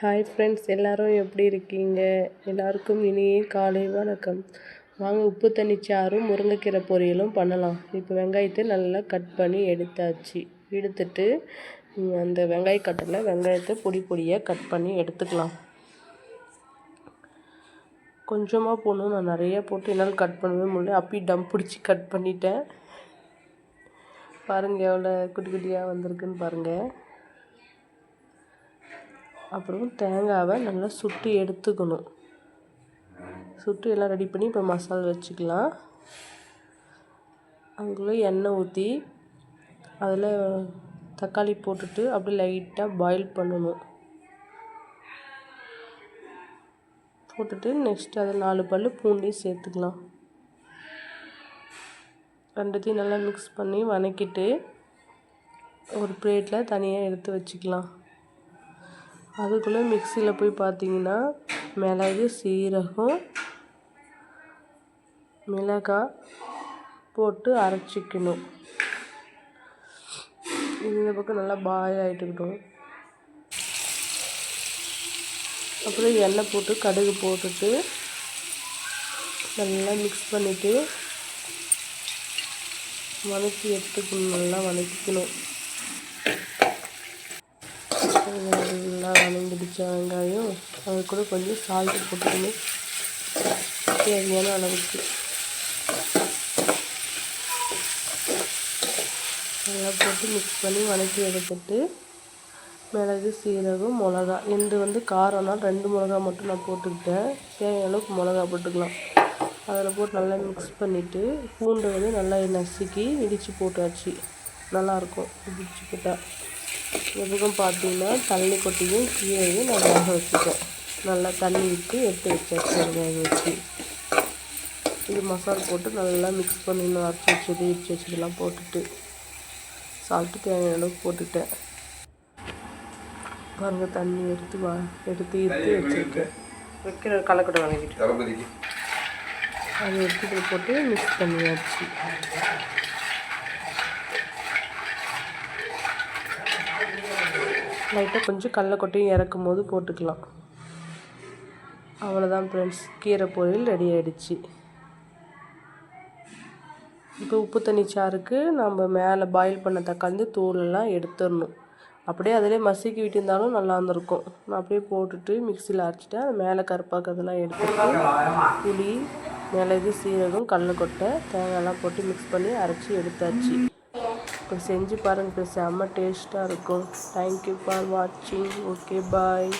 Hi friends எல்லாரும் எப்படி இருக்கீங்க? எல்லாருக்கும் இனிய காலை வணக்கம். வாங்க உப்பு தண்ணி சாறும் முருங்கைக்கீரை பொரியலும் பண்ணலாம். இப்போ வெங்காயத்தை நல்லா கட் பண்ணி எடுத்தாச்சு. எடுத்துட்டு அந்த வெங்காய கட்டில் வெங்காயத்தை பொடி பொடியாக கட் பண்ணி எடுத்துக்கலாம். கொஞ்சமாக போடணும். நான் நிறைய போட்டு என்னால் கட் பண்ணவே முடியல. அப்படி டம் பிடிச்சி கட் பண்ணிட்டேன். பாருங்கள் எவ்வளோ குட்டி குட்டியாக வந்திருக்குன்னு பாருங்கள் அப்புறம் தேங்காவை நல்லா சுட்டு எடுத்துக்கணும். சுட்டு எல்லாம் ரெடி பண்ணி இப்போ மசாலா வச்சுக்கலாம். அதுக்குள்ளே எண்ணெய் ஊற்றி அதில் தக்காளி போட்டுட்டு அப்படியே லைட்டாக பாயில் பண்ணணும். போட்டுட்டு நெக்ஸ்ட் அதை நாலு பல் பூண்டையும் சேர்த்துக்கலாம். ரெண்டுத்தையும் நல்லா மிக்ஸ் பண்ணி வணக்கிட்டு ஒரு பிளேட்டில் தனியாக எடுத்து வச்சுக்கலாம். அதுக்குள்ளே மிக்சியில் போய் பார்த்தீங்கன்னா மிளகு சீரகம் மிளகாய் போட்டு அரைச்சிக்கணும். இந்த பக்கம் நல்லா பாயில் ஆகிட்டுக்கிட்டோம் அப்புறம் எண்ணெய் போட்டு கடுகு போட்டுட்டு நல்லா மிக்ஸ் பண்ணிவிட்டு வதக்கி எடுத்துக்கணும் நல்லா வதக்கிக்கணும். நல்லா வதங்கிடுச்சு வெங்காயம் அது கூட கொஞ்சம் சால்ட்டு போட்டுக்கணும். தேவையான அளவுக்கு. நல்லா போட்டு மிக்ஸ் பண்ணி வதக்கி எடுத்துட்டு மிளகு சீரகம் மிளகா. எந்த வந்து காரம்னா ரெண்டு மிளகா மட்டும் நான் போட்டுக்கிட்டேன். தேவையான அளவுக்கு மிளகா போட்டுக்கலாம். அதில் போட்டு நல்லா மிக்ஸ் பண்ணிவிட்டு பூண்டை வந்து நல்லா நசுக்கி இடித்து போட்டாச்சு. நல்லாயிருக்கும் இடித்து போட்டால் எதுக்கும் பார்த்தீங்கன்னா தண்ணி கொட்டியும் கீரையும் நான் வேக வச்சுட்டேன். நல்லா தண்ணி விட்டு எடுத்து வச்சாச்சு வேக வச்சு. இது மசாலா போட்டு நல்லா மிக்ஸ் பண்ணிடணும் அரைச்சி வச்சது இடிச்சு வச்சதெல்லாம் போட்டுட்டு சால்ட்டு தேவையான அளவுக்கு போட்டுட்டேன். பாருங்கள் தண்ணி எடுத்து வா எடுத்து எடுத்து வச்சுருக்கேன். வைக்கிற கலக்கடை வாங்கிட்டு. அதை எடுத்து போட்டு மிக்ஸ் பண்ணியாச்சு. லைட்டாக கொஞ்சம் கடலக்கொட்டையும் இறக்கும் போது போட்டுக்கலாம். அவ்வளோதான் ஃப்ரெண்ட்ஸ் கீரை பொரியல் ரெடி ஆகிடுச்சு இப்போ உப்பு தண்ணி சாருக்கு நம்ம மேலே பாயில் பண்ண தக்காளி தூளெல்லாம் எடுத்துடணும். அப்படியே அதிலே மசிக்கி விட்டுருந்தாலும் நல்லா இருந்திருக்கும். நான் அப்படியே போட்டுட்டு மிக்சியில் அரைச்சிட்டு அது மேலே கருப்பாக்கிறதுலாம் எடுத்துட்டு புளி மிளகு சீரகம் கடலக்கொட்டை தேங்காயெல்லாம் போட்டு மிக்ஸ் பண்ணி அரைச்சி எடுத்தாச்சு. செஞ்சு பாருங்கள் செம்ம டேஸ்ட்டாக இருக்கும். தேங்க்யூ ஃபார் வாட்சிங் ஓகே பாய்